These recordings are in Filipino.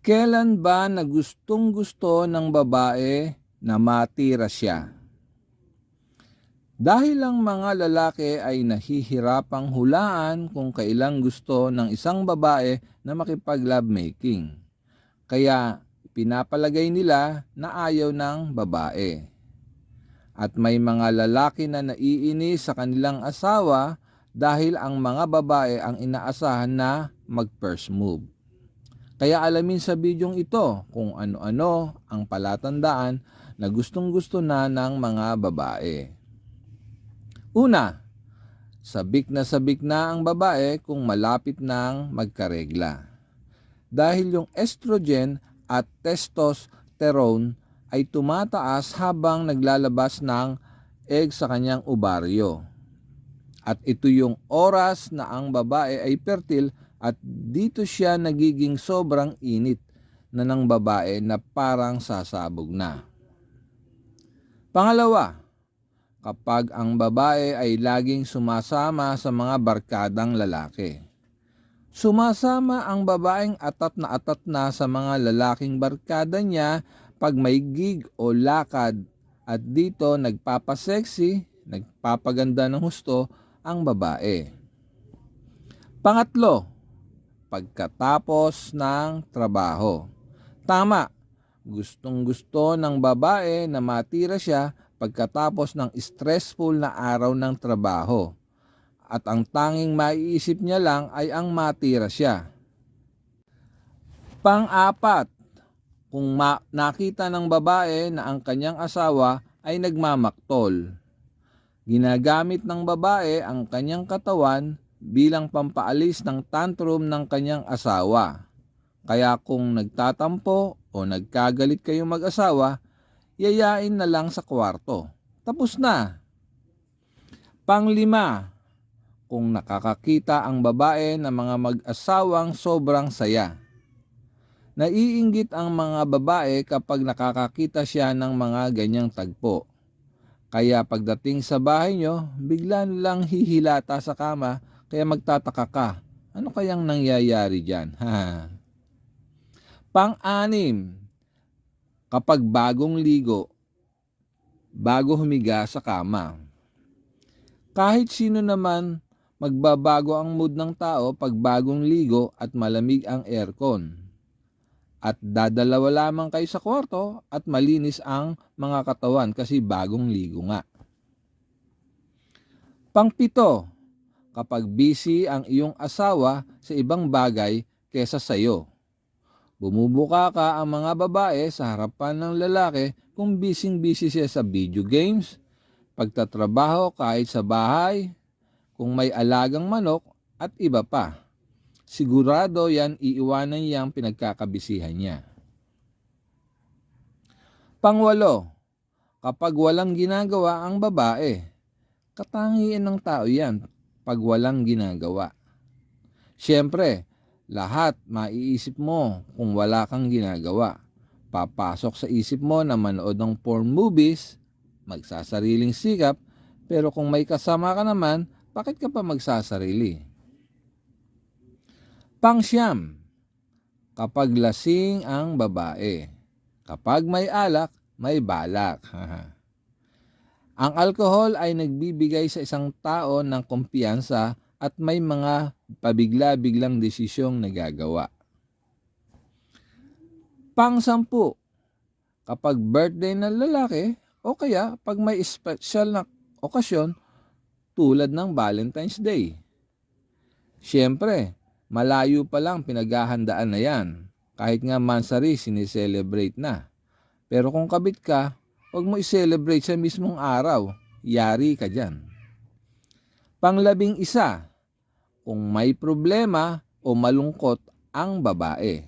Kailan ba na gustong gusto ng babae na matira siya? Dahil ang mga lalaki ay nahihirapang hulaan kung kailang gusto ng isang babae na makipag-lovemaking. Kaya pinapalagay nila na ayaw ng babae. At may mga lalaki na naiinis sa kanilang asawa dahil ang mga babae ang inaasahan na mag-first move. Kaya alamin sa bidyong ito kung ano-ano ang palatandaan na gustong gusto na ng mga babae. Una, sabik na sabik na ang babae kung malapit nang magkaregla. Dahil yung estrogen at testosterone ay tumataas habang naglalabas ng egg sa kanyang ovaryo. At ito yung oras na ang babae ay fertile at dito siya nagiging sobrang init na ng babae na parang sasabog na. Pangalawa, kapag ang babae ay laging sumasama sa mga barkadang lalaki. Sumasama ang babaeng atat na atat na sa mga lalaking barkada niya pag may gig o lakad at dito nagpapasexy, nagpapaganda ng husto ang babae. Pangatlo, pagkatapos ng trabaho. Tama, gustong gusto ng babae na matira siya pagkatapos ng stressful na araw ng trabaho. At ang tanging maiisip niya lang ay ang matira siya. Pang-apat, kung ma- nakita ng babae na ang kanyang asawa ay nagmamaktol. Ginagamit ng babae ang kanyang katawan bilang pampaalis ng tantrum ng kanyang asawa. Kaya kung nagtatampo o nagkagalit kayo mag-asawa, yayain na lang sa kwarto. Tapos na. Panglima, kung nakakakita ang babae ng mga mag-asawang sobrang saya. Naiinggit ang mga babae kapag nakakakita siya ng mga ganyang tagpo. Kaya pagdating sa bahay nyo, bigla lang hihilata sa kama kaya magtataka ka. Ano kayang nangyayari dyan? Ha? Pang-anim, kapag bagong ligo, bago humiga sa kama. Kahit sino naman magbabago ang mood ng tao pag bagong ligo at malamig ang aircon. At dadalawa lamang kayo sa kwarto at malinis ang mga katawan kasi bagong ligo nga. Pangpito, kapag busy ang iyong asawa sa ibang bagay kesa sa iyo. Bumubuka ka ang mga babae sa harapan ng lalaki kung busy-busy siya sa video games, pagtatrabaho kahit sa bahay, kung may alagang manok at iba pa. Sigurado yan iiwanan niyang pinagkakabisihan niya. Pangwalo, kapag walang ginagawa ang babae, katangian ng tao yan pag walang ginagawa. Siyempre, lahat maiisip mo kung wala kang ginagawa. Papasok sa isip mo na manood ng porn movies, magsasariling sikap, pero kung may kasama ka naman, bakit ka pa magsasarili? Pangsyam, kapag lasing ang babae. Kapag may alak, may balak. ang alkohol ay nagbibigay sa isang tao ng kumpiyansa at may mga pabigla-biglang desisyong nagagawa. Pang-sampu, kapag birthday ng lalaki o kaya pag may special na okasyon tulad ng Valentine's Day. Siyempre, malayo pa lang pinaghahandaan na yan kahit nga mansari sineselebrate na. Pero kung kabit ka, huwag mo i-celebrate sa mismong araw. Yari ka dyan. Panglabing isa, kung may problema o malungkot ang babae.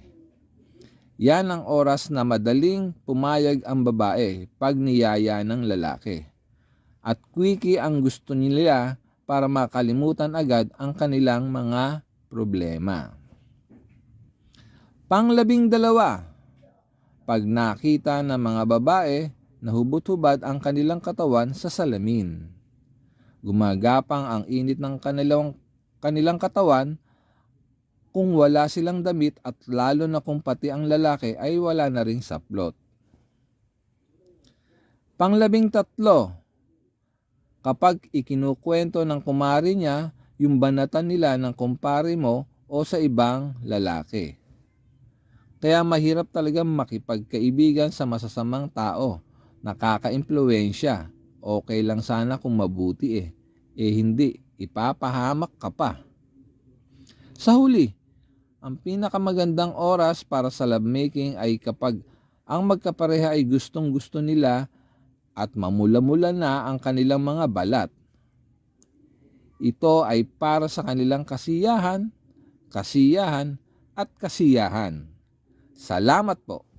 Yan ang oras na madaling pumayag ang babae pag niyaya ng lalaki. At quickie ang gusto nila para makalimutan agad ang kanilang mga problema. Panglabing dalawa, pag nakita ng mga babae na hubot-hubad ang kanilang katawan sa salamin. Gumagapang ang init ng kanilang, kanilang katawan kung wala silang damit at lalo na kung pati ang lalaki ay wala na ring saplot. Panglabing tatlo, kapag ikinukwento ng kumari niya yung banatan nila ng kumpare mo o sa ibang lalaki. Kaya mahirap talaga makipagkaibigan sa masasamang tao, nakaka-impluensya. Okay lang sana kung mabuti eh. Eh hindi, ipapahamak ka pa. Sa huli, ang pinakamagandang oras para sa lovemaking ay kapag ang magkapareha ay gustong gusto nila at mamula-mula na ang kanilang mga balat. Ito ay para sa kanilang kasiyahan, kasiyahan at kasiyahan. Salamat po.